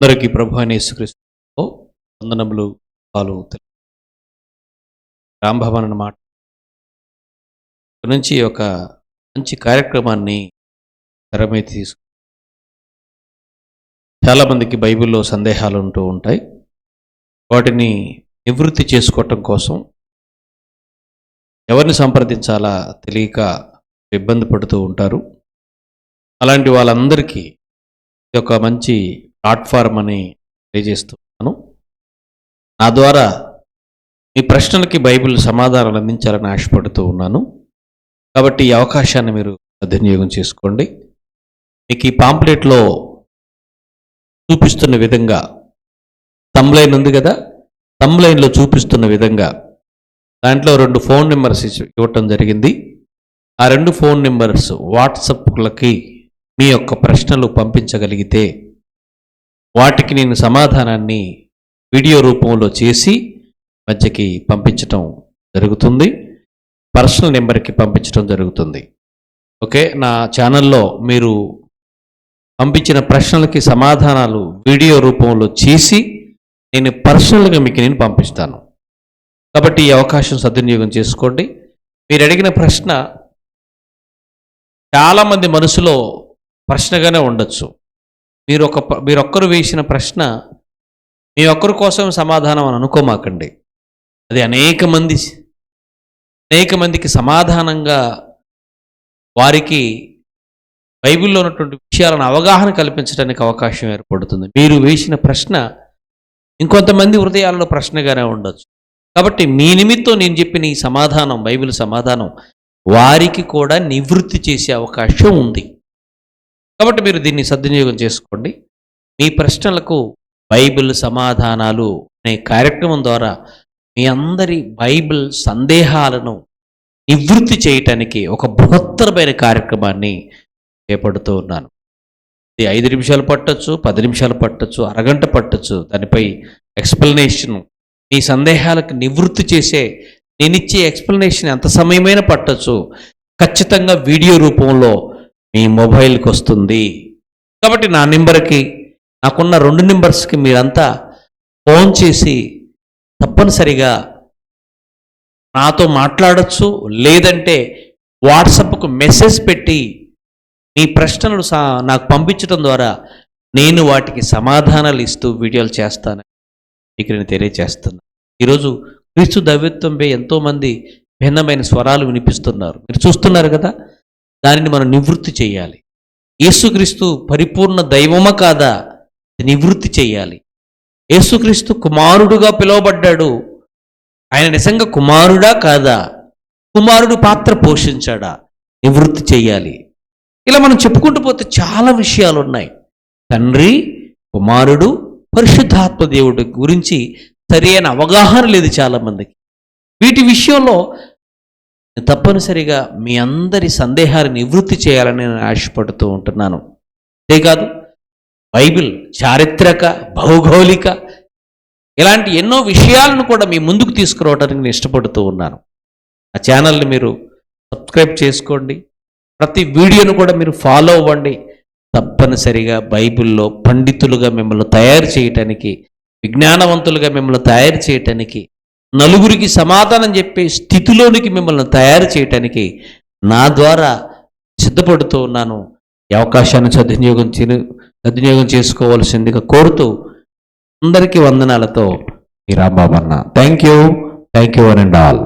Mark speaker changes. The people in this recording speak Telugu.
Speaker 1: అందరికీ ప్రభు అయిన యేసుక్రీస్తు వందనములు పాలు రాంభవన్ అన్నమాట నుంచి ఒక మంచి కార్యక్రమాన్ని తెర తీసుకు చాలామందికి బైబిల్లో సందేహాలు ఉంటూ ఉంటాయి. వాటిని నివృత్తి చేసుకోవటం కోసం ఎవరిని సంప్రదించాలా తెలియక ఇబ్బంది పడుతూ ఉంటారు. అలాంటి వాళ్ళందరికీ ఒక మంచి ప్లాట్ఫామ్ అని తెలియజేస్తున్నాను. నా ద్వారా మీ ప్రశ్నలకి బైబిల్ సమాధానాలు అందించాలని ఆశపడుతూ ఉన్నాను. కాబట్టి ఈ అవకాశాన్ని మీరు సద్వినియోగం చేసుకోండి. మీకు ఈ పాంప్లెట్లో చూపిస్తున్న విధంగా తమ్లైన్ ఉంది కదా? తమ్లైన్లో చూపిస్తున్న విధంగా దాంట్లో రెండు ఫోన్ నెంబర్స్ ఇవ్వటం జరిగింది. ఆ రెండు ఫోన్ నెంబర్స్ వాట్సప్లకి మీ యొక్క ప్రశ్నలు పంపించగలిగితే వాటికి నేను సమాధానాన్ని వీడియో రూపంలో చేసి మధ్యకి పంపించటం జరుగుతుంది. పర్సనల్ నెంబర్కి పంపించడం జరుగుతుంది. ఓకే? నా ఛానల్లో మీరు పంపించిన ప్రశ్నలకి సమాధానాలు వీడియో రూపంలో చేసి నేను పర్సనల్గా మీకు నేను పంపిస్తాను. కాబట్టి ఈ అవకాశం సద్వినియోగం చేసుకోండి. మీరు అడిగిన ప్రశ్న చాలామంది మనసులో ప్రశ్నగానే ఉండొచ్చు. మీరు ఒక మీరొక్కరు వేసిన ప్రశ్న మీ ఒక్కరి కోసం సమాధానం అని అనుకోమాకండి. అది అనేక మంది అనేక మందికి సమాధానంగా వారికి బైబిల్లో ఉన్నటువంటి విషయాలను అవగాహన కల్పించడానికి అవకాశం ఏర్పడుతుంది. మీరు వేసిన ప్రశ్న ఇంకొంతమంది హృదయాలలో ప్రశ్నగానే ఉండొచ్చు. కాబట్టి మీ నిమిత్తం నేను చెప్పిన ఈ సమాధానం బైబిల్ సమాధానం వారికి కూడా నివృత్తి చేసే అవకాశం ఉంది. కాబట్టి మీరు దీన్ని సద్వినియోగం చేసుకోండి. మీ ప్రశ్నలకు బైబిల్ సమాధానాలు అనే కార్యక్రమం ద్వారా మీ అందరి బైబిల్ సందేహాలను నివృత్తి చేయటానికి ఒక బృహత్తరమైన కార్యక్రమాన్ని చేపడుతూ ఉన్నాను. ఇది ఐదు నిమిషాలు పట్టొచ్చు పది నిమిషాలు పట్టొచ్చు అరగంట పట్టొచ్చు. దానిపై ఎక్స్ప్లెనేషన్ మీ సందేహాలకు నివృత్తి చేసే నేనిచ్చే ఎక్స్ప్లెనేషన్ ఎంత సమయమైనా పట్టొచ్చు. ఖచ్చితంగా వీడియో రూపంలో మీ మొబైల్కి వస్తుంది. కాబట్టి నా నెంబర్కి నాకున్న రెండు నెంబర్స్కి మీరంతా ఫోన్ చేసి తప్పనిసరిగా నాతో మాట్లాడచ్చు లేదంటే వాట్సప్కు మెసేజ్ పెట్టి మీ ప్రశ్నలు సా నాకు పంపించడం ద్వారా నేను వాటికి సమాధానాలు ఇస్తూ వీడియోలు చేస్తాను. మీకు నేను తెలియజేస్తున్నాను. ఈరోజు క్రీస్తు దవ్యత్వంపై ఎంతోమంది భిన్నమైన స్వరాలు వినిపిస్తున్నారు. మీరు చూస్తున్నారు కదా? దానిని మనం నివృత్తి చేయాలి. యేసుక్రీస్తు పరిపూర్ణ దైవమా కాదా? నివృత్తి చేయాలి. యేసుక్రీస్తు కుమారుడుగా పిలువబడ్డాడు. ఆయన నిజంగా కుమారుడా కాదా? కుమారుడు పాత్ర పోషించాడా? నివృత్తి చేయాలి. ఇలా మనం చెప్పుకుంటూ పోతే చాలా విషయాలు ఉన్నాయి తండ్రి కుమారుడు పరిశుద్ధాత్మ దేవుడి గురించి సరైన అవగాహన లేదు చాలామందికి. వీటి విషయంలో తప్పనిసరిగా మీ అందరి సందేహాలు నివృత్తి చేయాలని నేను ఆశపడుతూ ఉంటున్నాను. అంతేకాదు బైబిల్ చారిత్రక భౌగోళిక ఇలాంటి ఎన్నో విషయాలను కూడా మీ ముందుకు తీసుకురావడానికి నేను ఇష్టపడుతూ ఉన్నాను. ఆ ఛానల్ని మీరు సబ్స్క్రైబ్ చేసుకోండి. ప్రతి వీడియోను కూడా మీరు ఫాలో అవ్వండి. తప్పనిసరిగా బైబిల్లో పండితులుగా మిమ్మల్ని తయారు చేయటానికి విజ్ఞానవంతులుగా మిమ్మల్ని తయారు చేయటానికి నలుగురికి సమాధానం చెప్పే స్థితిలోనికి మిమ్మల్ని తయారు చేయటానికి నా ద్వారా సిద్ధపడుతూ ఉన్నాను. ఈ అవకాశాన్ని సద్వినియోగం సద్వినియోగం చేసుకోవాల్సిందిగా కోరుతూ అందరికీ వందనాలతో ఈ రాంబాబు అన్న. Thank you thank you and all